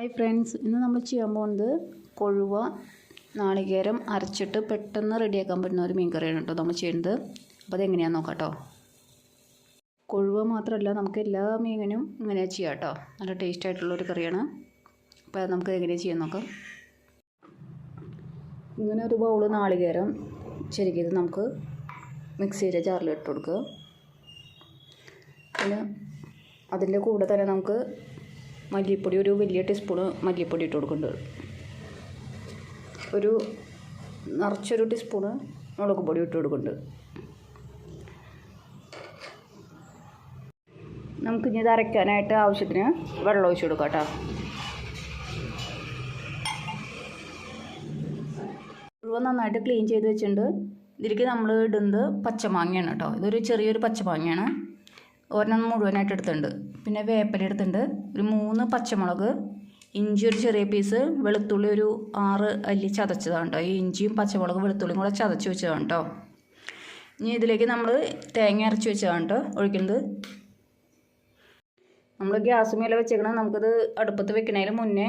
Hi friends ഇന്ന് നമ്മൾ ചെയ്യാൻ പോകുന്നത് കൊഴുവ നാളികേരം അരച്ചിട്ട് പെട്ടെന്ന് റെഡിയാക്കാൻ പറ്റുന്ന ഒരു മീൻകറിയാണ് കേട്ടോ നമ്മൾ ചെയ്യുന്നത്. അപ്പോൾ അതെങ്ങനെയാണെന്ന് നോക്കാം കേട്ടോ. കൊഴുവ മാത്രമല്ല നമുക്ക് എല്ലാ മീനിനും ഇങ്ങനെ ചെയ്യാം കേട്ടോ. നല്ല ടേസ്റ്റ് ആയിട്ടുള്ളൊരു കറിയാണ്. അപ്പോൾ അത് നമുക്ക് എങ്ങനെയാണ് ചെയ്യാൻ നോക്കാം. ഇങ്ങനെ ഒരു ബൗൾ നാളികേരം ശരിക്കും നമുക്ക് മിക്സിയിലെ ജാറിൽ ഇട്ട് കൊടുക്കുക. പിന്നെ അതിന്റെ കൂടെ തന്നെ നമുക്ക് മല്ലിപ്പൊടി ഒരു വലിയ ടീസ്പൂണ് മല്ലിപ്പൊടി ഇട്ട് കൊടുക്കുന്നുണ്ട്. ഒരു നിറച്ചൊരു ടീസ്പൂണ് മുളക് പൊടി ഇട്ട് നമുക്ക് ഇനി ഇത് അരയ്ക്കാനായിട്ട് ആവശ്യത്തിന് വെള്ളം ഒഴിച്ച് കൊടുക്കാം കേട്ടോ. നന്നായിട്ട് ക്ലീൻ ചെയ്ത് വെച്ചിട്ടുണ്ട്. ഇതിലേക്ക് നമ്മൾ ഇടുന്നത് പച്ചമാങ്ങയാണ് കേട്ടോ. ഇതൊരു ചെറിയൊരു പച്ചമാങ്ങയാണ്. ഒരെണ്ണം മുഴുവനായിട്ട് എടുത്തിട്ടുണ്ട്. പിന്നെ വേപ്പല എടുത്തിട്ടുണ്ട്. ഒരു മൂന്ന് പച്ചമുളക് ഇഞ്ചി ഒരു ചെറിയ പീസ് വെളുത്തുള്ളി ഒരു ആറ് അല്ലി ചതച്ചതാണ് കേട്ടോ ഈ ഇഞ്ചിയും പച്ചമുളകും വെളുത്തുള്ളിയും കൂടെ ചതച്ച് വെച്ചതാണ് കേട്ടോ ഇനി ഇതിലേക്ക് നമ്മൾ തേങ്ങ അരച്ച് വെച്ചതാണ് കേട്ടോ ഒഴിക്കുന്നത്. നമ്മൾ ഗ്യാസ് മേലെ വെച്ചേക്കണം നമുക്കത് അടുപ്പത്ത് വെക്കണതിന് മുന്നേ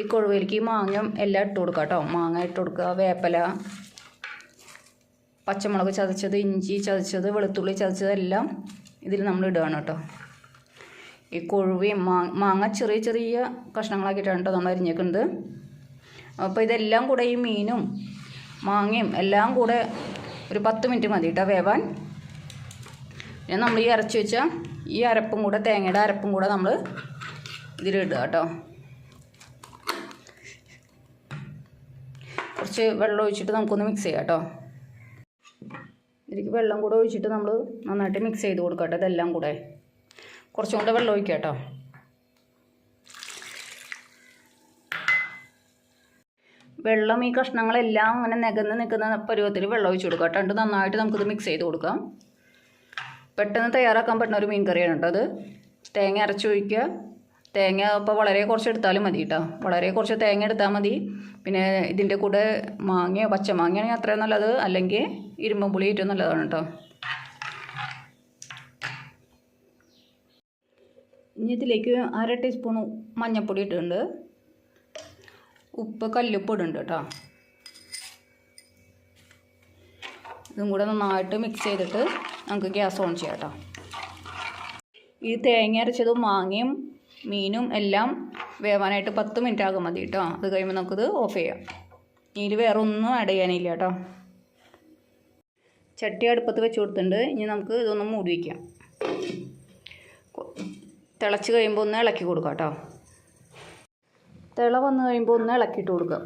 ഈ കൊഴുവയിലേക്ക് മാങ്ങ എല്ലാം ഇട്ട് കൊടുക്കാം കേട്ടോ മാങ്ങ ഇട്ട് കൊടുക്കുക വേപ്പല പച്ചമുളക് ചതച്ചത് ഇഞ്ചി ചതച്ചത് വെളുത്തുള്ളി ചതച്ചത് എല്ലാം ഇതിൽ നമ്മൾ ഇടുകയാണ് കേട്ടോ. ഈ കൊഴുവയും മാങ്ങ ചെറിയ ചെറിയ കഷ്ണങ്ങളാക്കിയിട്ടാണ് കേട്ടോ നമ്മൾ അരിഞ്ഞേക്കുന്നത്. അപ്പോൾ ഇതെല്ലാം കൂടെ ഈ മീനും മാങ്ങയും എല്ലാം കൂടെ ഒരു പത്ത് മിനിറ്റ് മതി കേട്ടോ വേവാൻ. പിന്നെ നമ്മൾ ഈ അരച്ച് വെച്ച ഈ അരപ്പും കൂടെ തേങ്ങയുടെ അരപ്പും കൂടെ നമ്മൾ ഇതിലിടുക കേട്ടോ. കുറച്ച് വെള്ളം ഒഴിച്ചിട്ട് നമുക്കൊന്ന് മിക്സ് ചെയ്യാം കേട്ടോ. ഇതിലേക്ക് വെള്ളം കൂടെ ഒഴിച്ചിട്ട് നമ്മൾ നന്നായിട്ട് മിക്സ് ചെയ്ത് കൊടുക്കട്ടെ ഇതെല്ലാം കൂടെ. കുറച്ചും കൂടെ വെള്ളം ഒഴിക്കാം കേട്ടോ. വെള്ളം ഈ കഷ്ണങ്ങളെല്ലാം അങ്ങനെ നികന്ന് നിൽക്കുന്ന പരുവത്തിൽ വെള്ളം ഒഴിച്ച് കൊടുക്കാം. കേട്ടോ നന്നായിട്ട് നമുക്കിത് മിക്സ് ചെയ്ത് കൊടുക്കാം. പെട്ടെന്ന് തയ്യാറാക്കാൻ പറ്റുന്ന ഒരു മീൻ കറിയാണ് കേട്ടോ അത്. തേങ്ങ അരച്ചൊഴിക്കുക തേങ്ങ ഇപ്പോൾ വളരെ കുറച്ച് എടുത്താലും മതി കേട്ടോ വളരെ കുറച്ച് തേങ്ങ എടുത്താൽ മതി. പിന്നെ ഇതിന്റെ കൂടെ മാങ്ങയോ പച്ചമാങ്ങയാണെങ്കിൽ അത്രയും നല്ലത്. അല്ലെങ്കിൽ ഇരുമ്പും പുളി ഏറ്റവും നല്ലതാണ് കേട്ടോ ഇനി ഇതിലേക്ക് അര ടീസ്പൂൺ മഞ്ഞൾപ്പൊടി ഇട്ടുണ്ട് ഉപ്പ് കല്ലുപ്പ് ഇടുന്നുണ്ട് കേട്ടോ ഇതും കൂടെ നന്നായിട്ട് മിക്സ് ചെയ്തിട്ട് നമുക്ക് ഗ്യാസ് ഓൺ ചെയ്യാം കേട്ടോ ഈ തേങ്ങ അരച്ചതും മാങ്ങയും മീനും എല്ലാം വേവാനായിട്ട് പത്ത് മിനിറ്റ് ആകും മതി കേട്ടോ. അത് കഴിയുമ്പോൾ നമുക്കിത് ഓഫ് ചെയ്യാം. ഇനി വേറെ ഒന്നും ആഡ് ചെയ്യാനില്ല കേട്ടോ. ചട്ടി അടുപ്പത്ത് വെച്ച് കൊടുത്തിട്ടുണ്ട്. ഇനി നമുക്ക് ഇതൊന്ന് മൂടി വയ്ക്കാം തിളച്ച് കഴിയുമ്പോൾ ഒന്ന് ഇളക്കി കൊടുക്കാം കേട്ടോ. തിള വന്ന് കഴിയുമ്പോൾ ഒന്ന് ഇളക്കിയിട്ട് കൊടുക്കാം.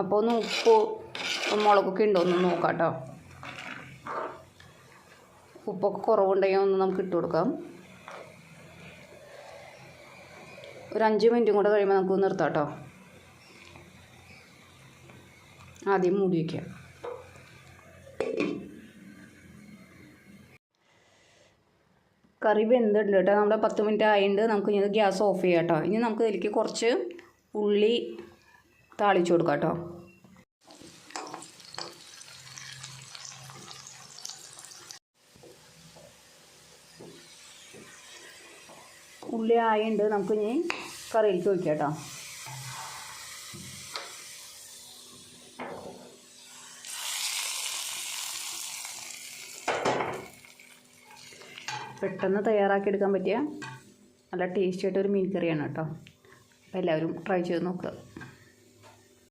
അപ്പോൾ ഒന്ന് ഉപ്പ് മുളകൊക്കെ ഉണ്ടോ ഒന്ന് നോക്കാം കേട്ടോ. ഉപ്പൊക്കെ കുറവുണ്ടെങ്കിൽ ഒന്ന് നമുക്ക് ഇട്ട് കൊടുക്കാം. ഒരു അഞ്ച് മിനിറ്റും കൂടെ കഴിയുമ്പോൾ നമുക്ക് നിർത്താം കേട്ടോ ആദ്യം മൂടി വയ്ക്കുക കറി വെന്തുണ്ട് കേട്ടോ നമ്മുടെ പത്ത് മിനിറ്റ് ആയതുകൊണ്ട് നമുക്ക് ഇനി ഗ്യാസ് ഓഫ് ചെയ്യാം കേട്ടോ ഇനി നമുക്ക് ഇതിലേക്ക് കുറച്ച് ഉള്ളി താളിച്ചു കൊടുക്കാം കേട്ടോ ഉള്ളി ആയുണ്ട്. നമുക്ക് ഇനി കറിയിലേക്ക് ഒഴിക്കാം കേട്ടോ പെട്ടെന്ന് തയ്യാറാക്കി എടുക്കാൻ പറ്റിയ നല്ല ടേസ്റ്റി ആയിട്ടൊരു മീൻ കറിയാണ് കേട്ടോ. അപ്പോൾ എല്ലാവരും ട്രൈ ചെയ്ത് നോക്കുക